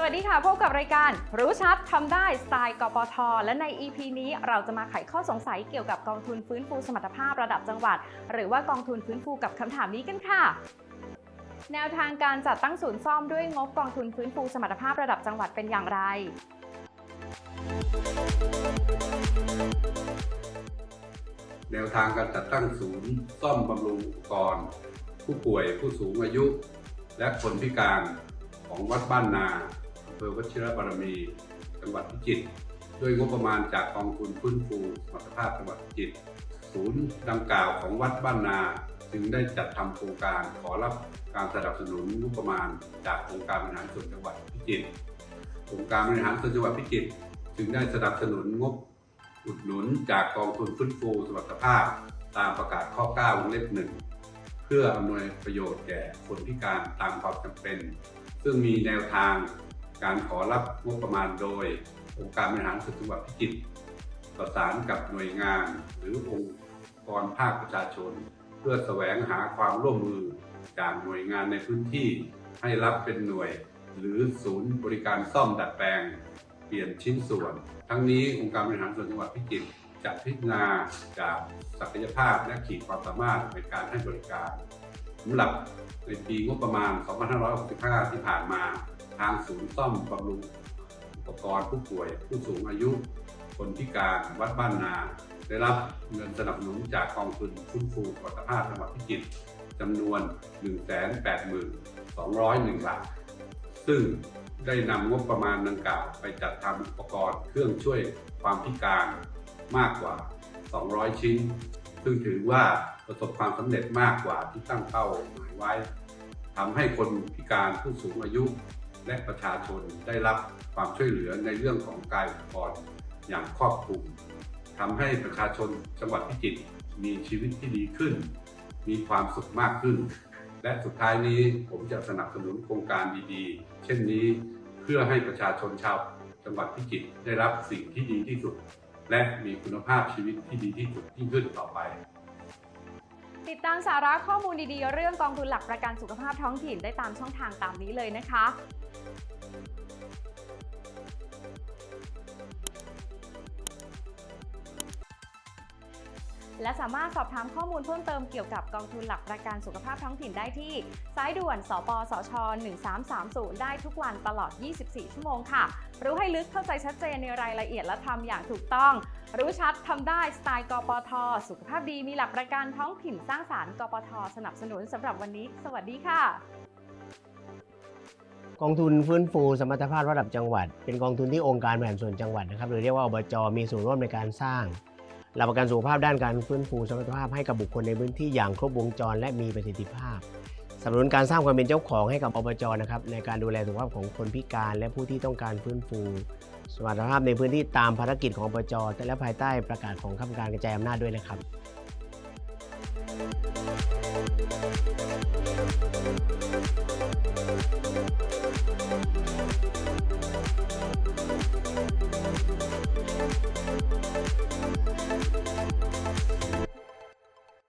สวัสดีค่ะ พบกับรายการรู้ชัดทำได้สไตล์กปท และใน EP นี้เราจะมาไขข้อสงสัยเกี่ยวกับกองทุนฟื้นฟูสมรรถภาพระดับจังหวัด หรือว่ากองทุนฟื้นฟูกับคำถามนี้กันค่ะแนวทางการจัดตั้งศูนย์ซ่อมด้วยงบกองทุนฟื้นฟูสมรรถภาพระดับจังหวัดเป็นอย่างไร แนวทางการจัดตั้งศูนย์ซ่อมบำรุงอุปกรณ์ ผู้ป่วยผู้สูงอายุ และคนพิการของวัดบ้านนา เภอวชิรบารมี จังหวัดพิจิตรด้วยงบประมาณจากกองทุนฟื้นฟูสมรรถภาพจังหวัดพิจิตรศูนย์ดังกล่าวของวัดบ้านนาจึงได้จัดทำโครงการขอรับการสนับสนุนงบประมาณ จากองค์การบริหารส่วนจังหวัดพิจิตรองค์การบริหารส่วนจังหวัดพิจิตรจึงได้สนับสนุนงบอุดหนุนจากกองทุนฟื้นฟูสมรรถภาพ ตามประกาศข้อ 9 วงเล็บหนึ่งเพื่ออำนวยประโยชน์แก่คนพิการตามความจำเป็น ซึ่งมีแนวทาง การขอรับงบประมาณโดย องค์การบริหารส่วนจังหวัดพิจิตรประสานกับหน่วยงาน หรือองค์กรภาคประชาชน เพื่อแสวงหาความร่วมมือจากหน่วยงานในพื้นที่ ให้รับเป็นหน่วย หรือศูนย์บริการซ่อมดัดแปลง เปลี่ยนชิ้นส่วน ทั้งนี้องค์การบริหารส่วนจังหวัดพิจิตรจะพิจารณาจากศักยภาพและขีดความสามารถในการให้บริการสำหรับในปีงบประมาณ 2565 ที่ผ่านมา ทางศูนย์ซ่อมบำรุงอุปกรณ์ผู้ป่วย ผู้สูงอายุ คนพิการวัดบ้านนา ได้รับเงินสนับสนุนจากกองทุนฟื้นฟูสุขภาพจังหวัดพิจิตรจำนวน 182,201บาทซึ่งได้นำงบประมาณดังกล่าวไปจัดทำอุปกรณ์เครื่องช่วยความพิการมากกว่า 200 ชิ้น ซึ่งถือว่าประสบความสำเร็จมากกว่าที่ตั้งเป้าหมายไว้ทำให้คนพิการผู้สูงอายุ และประชาชนได้รับความช่วยเหลือในเรื่องของกายอุปกรณ์อย่างครอบคลุมทำให้ประชาชนจังหวัดพิจิตรมีชีวิตที่ดีขึ้น มีความสุขมากขึ้น และสุดท้ายนี้ผมจะสนับสนุนโครงการดีๆ เช่นนี้เพื่อให้ประชาชนชาวจังหวัดพิจิตรได้รับสิ่งที่ดีที่สุด และมีคุณภาพชีวิตที่ดีที่สุดยิ่งขึ้นต่อไป ติดตามสาระข้อมูลดีๆ เรื่องกองทุนหลักประกันสุขภาพท้องถิ่นได้ตามช่องทางตามนี้เลยนะคะ และสามารถสอบถามข้อมูลเพิ่มเติมเกี่ยวกับกองทุนหลักประกันสุขภาพท้องถิ่นได้ที่ สายด่วน สปสช 1330 ได้ทุกวันตลอด 24 ชั่วโมงค่ะ รู้ให้ลึกเข้าใจชัดเจนในรายละเอียดและทำอย่างถูกต้อง รู้ชัดทำได้สไตล์กปท สุขภาพดีมีหลักประกันท้องถิ่นสร้างสารรค์กปท สนับสนุนสำหรับวันนี้ สวัสดีค่ะกองทุนฟื้นฟูสมรรถภาพระดับจังหวัด เป็นกองทุนที่องค์การบริหารส่วนจังหวัดนะครับหรือเรียกว่าอบจมีส่วนร่วมในการสร้าง หลักประกันสุขภาพด้านการฟื้นฟูสมรรถภาพให้กับบุคคลในพื้นที่อย่างครบวงจรและมีประสิทธิภาพสนับสนุนการสร้างความเป็นเจ้าของให้กับอบจนะครับในการดูแลสุขภาพของคนพิการและผู้ที่ต้องการฟื้นฟูสมรรถภาพในพื้นที่ตามภารกิจของอบจและภายใต้ประกาศของข้าการกระจายอำนาจด้วยนะครับ